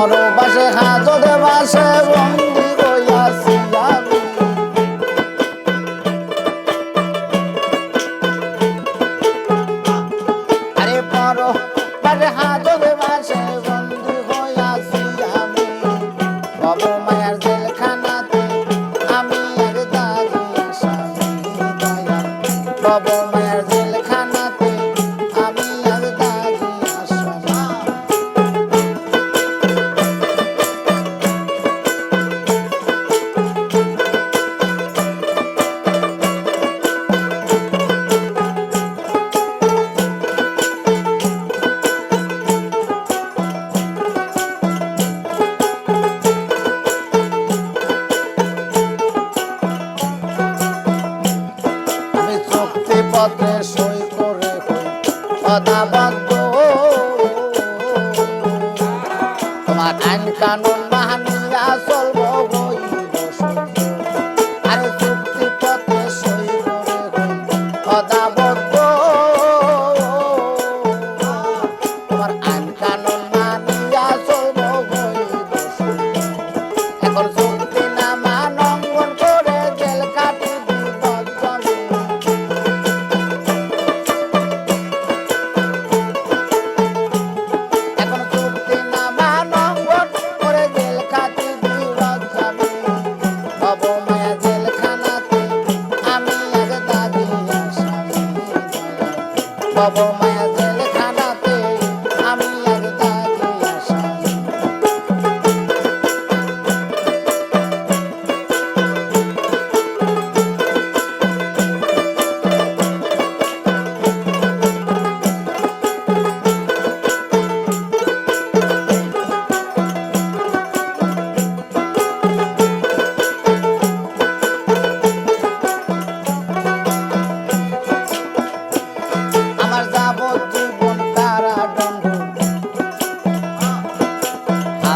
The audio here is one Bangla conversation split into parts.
পরবাসে হাজতে বাসে বন্দি হইয়াছি আমি আরে পরবাসে হাজতে বাসে বন্দি হইয়াছি আমি ভব মায়ার জেলখানাতে আমি আর দয়া ভব মায়ার পত্রে সই করে অদাবদ্ধ তোমার আইন কানুন মানিয়া চলব সত্য। চুক্তি আইন কানুন ভব মায়া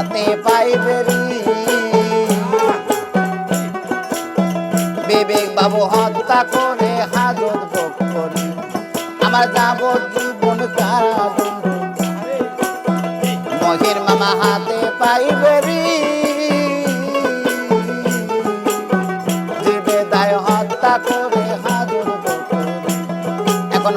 হাতে পাইবে বিবেক বাবু হত্যা করে হাজত ভোগ করি। আমার যাবজ্জীবন কারাদণ্ড। মহির মামা হাতে পাইবে জীবে দায় হত্যা করে হাজত ভোগ এখন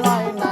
দেয় না